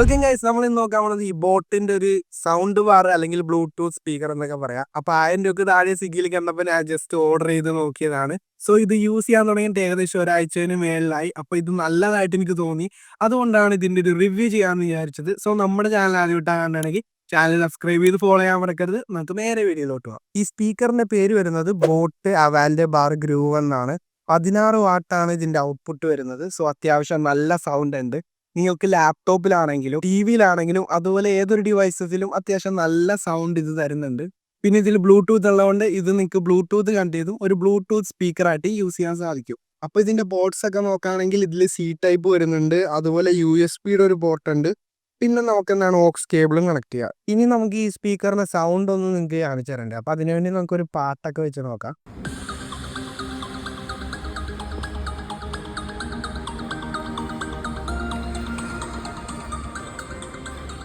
Okay guys നമ്മൾ ഇന്ന് നോക്കാൻ പോകുന്നത് ഈ ബോട്ടിന്റെ ഒരു സൗണ്ട് ബാർ അല്ലെങ്കിൽ ബ്ലൂടൂത്ത് സ്പീക്കർ എന്നൊക്കെ പറയാം. അപ്പൊ ആയിരം രൂപക്ക് താഴെ സ്വിഗ്ഗിയിൽ കണ്ടപ്പോൾ ഞാൻ ജസ്റ്റ് ഓർഡർ ചെയ്ത് നോക്കിയതാണ്. സോ ഇത് യൂസ് ചെയ്യാൻ തുടങ്ങിയിട്ട് ഏകദേശം ഒരാഴ്ചയിന് മേളിലായി. അപ്പൊ ഇത് നല്ലതായിട്ട് എനിക്ക് തോന്നി. അതുകൊണ്ടാണ് ഇതിന്റെ ഒരു റിവ്യൂ ചെയ്യാമെന്ന് വിചാരിച്ചത്. സോ നമ്മുടെ ചാനൽ ആദ്യമായിട്ടാണ് കണ്ടാണെങ്കിൽ ചാനൽ സബ്സ്ക്രൈബ് ചെയ്ത് ഫോളോ ചെയ്യാൻ മറക്കരുത്. നമുക്ക് നേരെ വീഡിയോയിലോട്ട് പോകാം ഈ സ്പീക്കറിന്റെ പേര് വരുന്നത് ബോട്ട് അവാലിന്റെ ബാർ ഗ്രൂവ് എന്നാണ്. പതിനാറ് വാട്ടാണ് ഇതിന്റെ ഔട്ട്പുട്ട് വരുന്നത്. സോ അത്യാവശ്യം നല്ല സൗണ്ട് ഉണ്ട്. നിങ്ങൾക്ക് ലാപ്ടോപ്പിലാണെങ്കിലും ടി വിയിലാണെങ്കിലും അതുപോലെ ഏതൊരു ഡിവൈസസിലും അത്യാവശ്യം നല്ല സൗണ്ട് ഇത് തരുന്നുണ്ട്. പിന്നെ ഇതിൽ ബ്ലൂടൂത്ത് ഉള്ളതുകൊണ്ട് ഇത് നിങ്ങൾക്ക് ബ്ലൂടൂത്ത് കണക്ട് ചെയ്തും ഒരു ബ്ലൂടൂത്ത് സ്പീക്കറായിട്ട് യൂസ് ചെയ്യാൻ സാധിക്കും. അപ്പോൾ ഇതിന്റെ ബോർഡ്സ് ഒക്കെ നോക്കുകയാണെങ്കിൽ ഇതിൽ സി ടൈപ്പ് വരുന്നുണ്ട് അതുപോലെ യു എസ് പിയുടെ ഒരു പോർട്ട് ഉണ്ട്. പിന്നെ നമുക്ക് എന്താണ് ഓക്സ് കേബിളും കണക്ട് ചെയ്യാം. ഇനി നമുക്ക് ഈ സ്പീക്കറിന്റെ സൗണ്ട് ഒന്ന് നിങ്ങൾക്ക് കാണിച്ചു തരണ്ടേ അപ്പോൾ അതിനുവേണ്ടി നമുക്കൊരു പാട്ടൊക്കെ വെച്ച് നോക്കാം.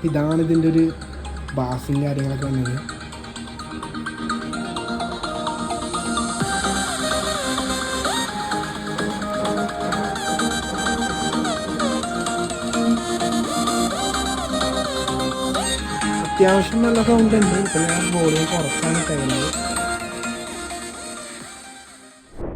ഇതാണ് ഇതിന്റെ ഒരു ബാസും കാര്യങ്ങളൊക്കെ തന്നെയാണ് അത്യാവശ്യം നല്ല സൗണ്ട് ഉണ്ട്. ഇപ്പം ഞാൻ വോളിയം കുറച്ചാണ് കഴിഞ്ഞത്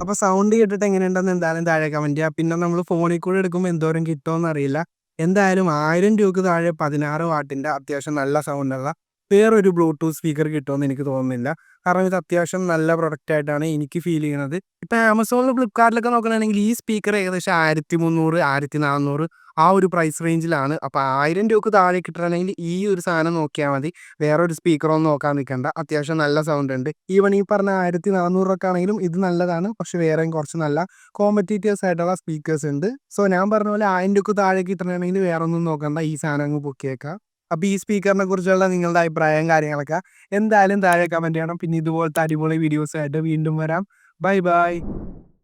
അപ്പോൾ സൗണ്ട് കേട്ടിട്ട് എങ്ങനെയുണ്ടെന്ന് എന്തായാലും താഴെ കമന്റ് ചെയ്യാം. പിന്നെ നമ്മൾ ഫോണിൽ കൂടെ എടുക്കുമ്പോൾ എന്തോരം കിട്ടുമോ അറിയില്ല. എന്തായാലും ആയിരം രൂപയ്ക്ക് താഴെ പതിനാറ് വാട്ടിന്റെ അത്യാവശ്യം നല്ല സൗണ്ടുള്ള വേറൊരു ബ്ലൂടൂത്ത് സ്പീക്കർ കിട്ടുമെന്ന് എനിക്ക് തോന്നുന്നില്ല. കാരണം ഇത് അത്യാവശ്യം നല്ല പ്രൊഡക്റ്റ് ആയിട്ടാണ് എനിക്ക് ഫീൽ ചെയ്യുന്നത്. ഇപ്പൊ ആമസോണിലും ഫ്ലിപ്കാർട്ടിലൊക്കെ നോക്കുകയാണെങ്കിൽ ഈ സ്പീക്കർ ഏകദേശം ആയിരത്തി മുന്നൂറ് ആയിരത്തി നാനൂറ് ആ ഒരു പ്രൈസ് റേഞ്ചിലാണ് അപ്പൊ ആയിരം രൂപക്ക് താഴെ കിട്ടണമെങ്കിൽ ഈ ഒരു സാധനം നോക്കിയാൽ മതി. വേറെ ഒരു സ്പീക്കറൊന്നും നോക്കാൻ നിൽക്കേണ്ട. അത്യാവശ്യം നല്ല സൗണ്ട് ഉണ്ട്. ഈവൺ ഈ പറഞ്ഞ ആയിരത്തി നാനൂറൊക്കെ ആണെങ്കിലും ഇത് നല്ലതാണ്. പക്ഷെ വേറെയും കുറച്ച് നല്ല കോമ്പറ്റീറ്റീവ്സ് ആയിട്ടുള്ള സ്പീക്കേഴ്സ് ഉണ്ട്. സോ ഞാൻ പറഞ്ഞ പോലെ ആയിരം രൂപക്ക് താഴെ കിട്ടണമെങ്കിൽ വേറെ ഒന്നും നോക്കണ്ട. ഈ സാധനം അങ്ങ് പൊക്കിയേക്കാം. അപ്പോൾ ഈ സ്പീക്കറിനെ കുറിച്ചുള്ള നിങ്ങളുടെ അഭിപ്രായം കാര്യങ്ങളൊക്കെ എന്തായാലും താഴെ കമന്റ് ചെയ്യണം. പിന്നെ ഇതുപോലത്തെ അടിപൊളി വീഡിയോസ് ആയിട്ട് വീണ്ടും വരാം. Bye bye